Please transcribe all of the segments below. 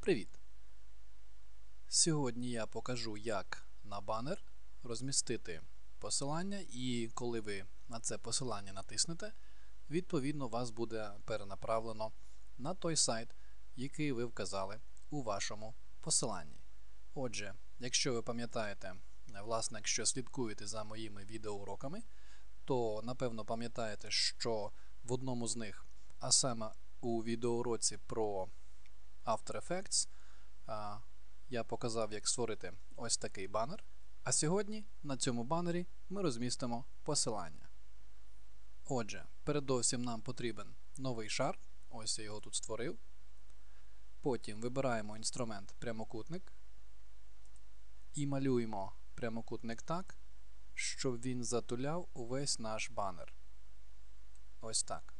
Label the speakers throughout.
Speaker 1: Привіт! Сьогодні я покажу, як на банер розмістити посилання, і коли ви на це посилання натиснете, відповідно вас буде перенаправлено на той сайт, який ви вказали у вашому посиланні. Отже, якщо ви пам'ятаєте, власне, якщо слідкуєте за моїми відеоуроками, то напевно пам'ятаєте, що в одному з них, а саме у відеоуроці про After Effects, я показав, як створити ось такий банер. А сьогодні на цьому банері ми розмістимо посилання. Отже, передовсім нам потрібен новий шар. Ось я його тут створив. Потім вибираємо інструмент прямокутник і малюємо прямокутник так, щоб він затуляв увесь наш банер. Ось так.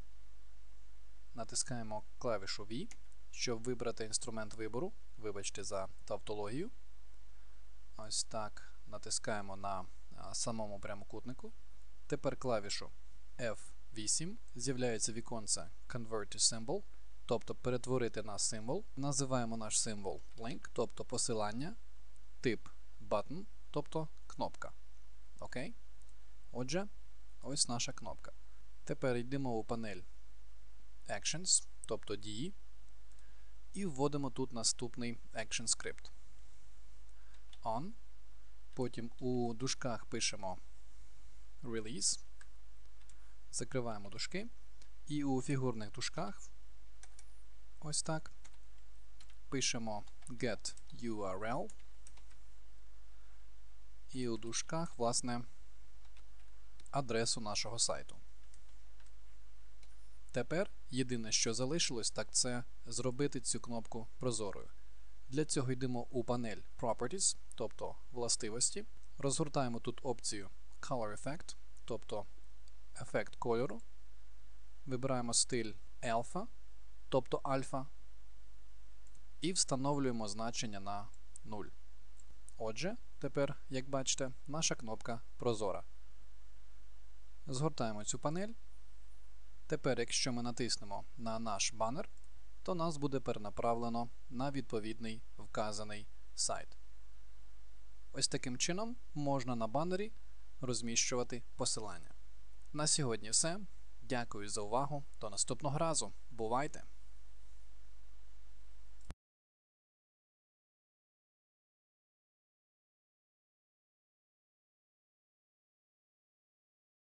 Speaker 1: Натискаємо клавішу V, щоб вибрати інструмент вибору. Вибачте за тавтологію. Ось так. Натискаємо на самому прямокутнику. Тепер клавішу F8. З'являється віконце Convert to Symbol, тобто перетворити на символ. Називаємо наш символ Link, тобто посилання, тип Button, тобто кнопка. Окей? Отже, ось наша кнопка. Тепер йдемо у панель Actions, тобто дії, і вводимо тут наступний Action Script. On. Потім у дужках пишемо Release. Закриваємо дужки. І у фігурних дужках ось так. Пишемо get URL. І у дужках, власне, адресу нашого сайту. Тепер єдине, що залишилось, так це зробити цю кнопку прозорою. Для цього йдемо у панель Properties, тобто властивості. Розгортаємо тут опцію Color Effect, тобто ефект кольору. Вибираємо стиль Alpha, тобто альфа. І встановлюємо значення на 0. Отже, тепер, як бачите, наша кнопка прозора. Згортаємо цю панель. Тепер, якщо ми натиснемо на наш банер, то нас буде перенаправлено на відповідний вказаний сайт. Ось таким чином можна на банері розміщувати посилання. На сьогодні все. Дякую за увагу. До наступного разу. Бувайте!